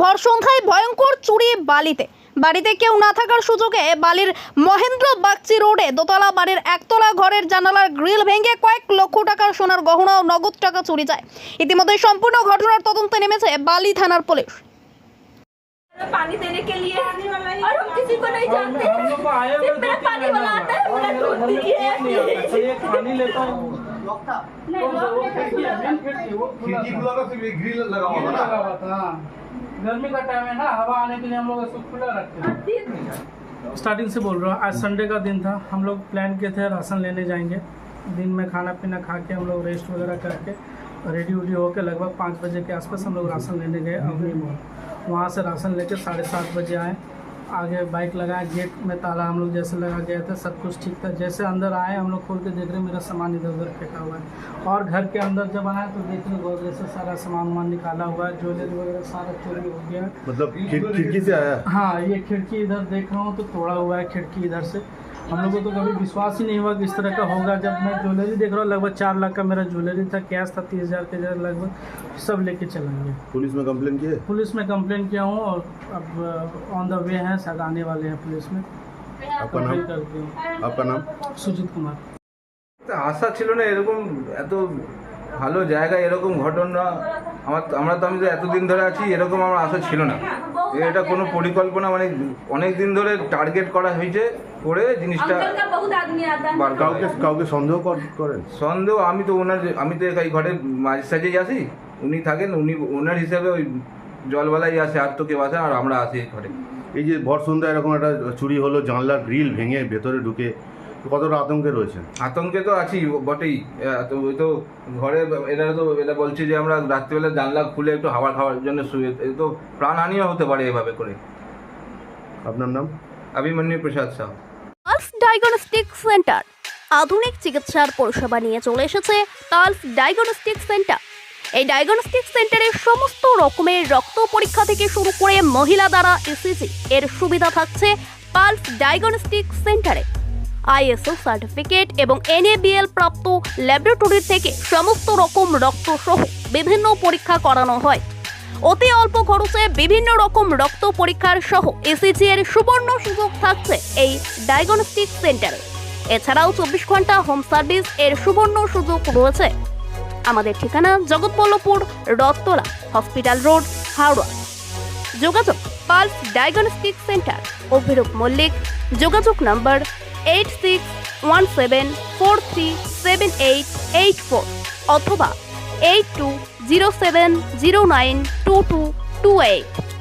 ভর সন্ধ্যায় ভয়ঙ্কর চুরি বালিতে। বাড়িতে কেউ না থাকার সুযোগে বালির মহেন্দ্র বাগচি রোডে দোতলা বাড়ির একতলা ঘরের জানালার গ্রিল ভেঙে কয়েক লক্ষ টাকার সোনার গহনা ও নগদ টাকা চুরি যায়। ইতিমধ্যে সম্পূর্ণ ঘটনার তদন্তে নেমেছে বালি থানার পুলিশ। পানি দেনে কে লিয়ে किसी को नहीं जानते हम लोग को आए हुए मेरा पानी वाला आता है। बोला दूध दीजिए। तो ये पानी लेता हूँ। खिड़की है खुला था। था ग्रिल लगा हुआ था लगा हुआ हाँ। गर्मी का टाइम है ना हवा आने के लिए हम लोग इसको खुला रखते हैं। स्टार्टिंग से बोल रहा हूँ आज संडे का दिन था। हम लोग प्लान किए थे राशन लेने जाएँगे। दिन में खाना पीना खा के हम लोग रेस्ट वगैरह करके रेडी उडी होकर लगभग पाँच बजे के आसपास हम लोग राशन लेने गए अवनी मोड़ वहाँ से राशन लेके साढ़े सात बजे आए। आगे बाइक लगाए गेट में ताला हम लोग जैसे लगा गया था सब कुछ ठीक था। जैसे अंदर आए हम लोग खोल के देख रहे हैं मेरा सामान इधर उधर फेंका हुआ है। और घर के अंदर जब आए तो देख रहे गोदरेज से सारा सामान वामान निकाला हुआ है ज्वेलरी वगैरह सारा चोरी हो गया। मतलब खिड़की से आया? हाँ ये खिड़की इधर देख रहा हूँ तो तोड़ा हुआ है खिड़की इधर से। हम लोग को तो कभी विश्वास ही नहीं हुआ कि इस तरह का होगा जब मैं ज्वेलरी देख रहा हूँ लगभग चार लाख का मेरा ज्वेलरी था कैश था तीस हज़ार के हज़ार लगभग सब लेके चला गया पुलिस में कंप्लेन किए पुलिस में कंप्लेन किया हूँ और अब ऑन द वे हैं शायद आने वाले हैं पुलिस में आपका कंप्लेन नाम कर दिया आपका नाम सुजीत कुमार তা আশা ছিল না এরকম এত ভালো জায়গায় এরকম ঘটনা আমার আমরা তো আমি তো এতদিন ধরে আছি এরকম আমার আশা ছিল না। এটা কোনো পরিকল্পনা মানে অনেক দিন ধরে টার্গেট করা হয়েছে করে জিনিসটা কাউকে কাউকে সন্দেহ করেন? সন্দেহ আমি তো ওনার আমি তো এই ঘরে মাঝে সাজেই আসি উনি থাকেন উনি ওনার হিসাবে ওই জলবেলাই আসে আর তো কেউ আসে আর আমরা আসি ঘরে। এই যে ভর সন্ধ্যা এরকম একটা চুরি হলো জানলার গ্রিল ভেঙে ভেতরে ঢুকে কতটা আতঙ্কে রয়েছেন? আতঙ্কে তো আছি বটেই। তো ওই তো ঘরে এরা তো এটা বলছে যে আমরা রাত্রিবেলা জানলা খুলে একটু হাওয়া খাওয়ার জন্য শুয়ে এ তো প্রাণহানিও হতে পারে এভাবে করে। আপনার নাম? Abhimanyu Prasad Sah. Pulse diagnostic centre. আধুনিক চিকিৎসার পরিষেবা নিয়ে চলে এসেছে পালস ডায়াগনস্টিক সেন্টার। এই ডায়াগনস্টিক সেন্টারে সমস্ত রকমের রক্ত পরীক্ষা থেকে শুরু করে মহিলা দ্বারা ইসিজি এর সুবিধা থাকছে পালস ডায়াগনস্টিক সেন্টারে। আইএসও সার্টিফিকেট এবং এনএবিএল প্রাপ্ত ল্যাবরেটরি থেকে সমস্ত রকম রক্ত সহ বিভিন্ন পরীক্ষা করানো হয়। অতি অল্প খরচে বিভিন্ন রকম রক্ত পরীক্ষার সহ এসিজি এর সুবর্ণ সুযোগ থাকছে এই ডায়াগনস্টিক সেন্টারে এছাড়াও চব্বিশ ঘণ্টা হোম সার্ভিস এর সুবর্ণ সুযোগ রয়েছে। আমাদের ঠিকানা জগৎবল্লভপুর, রথতলা হসপিটাল রোড হাওড়া। যোগাযোগ pulse diagnostic centre Abhirup Mallick. যোগাযোগ নম্বর eight six one seven four three seven eight eight four অথবা eight two zero seven zero nine two two two eight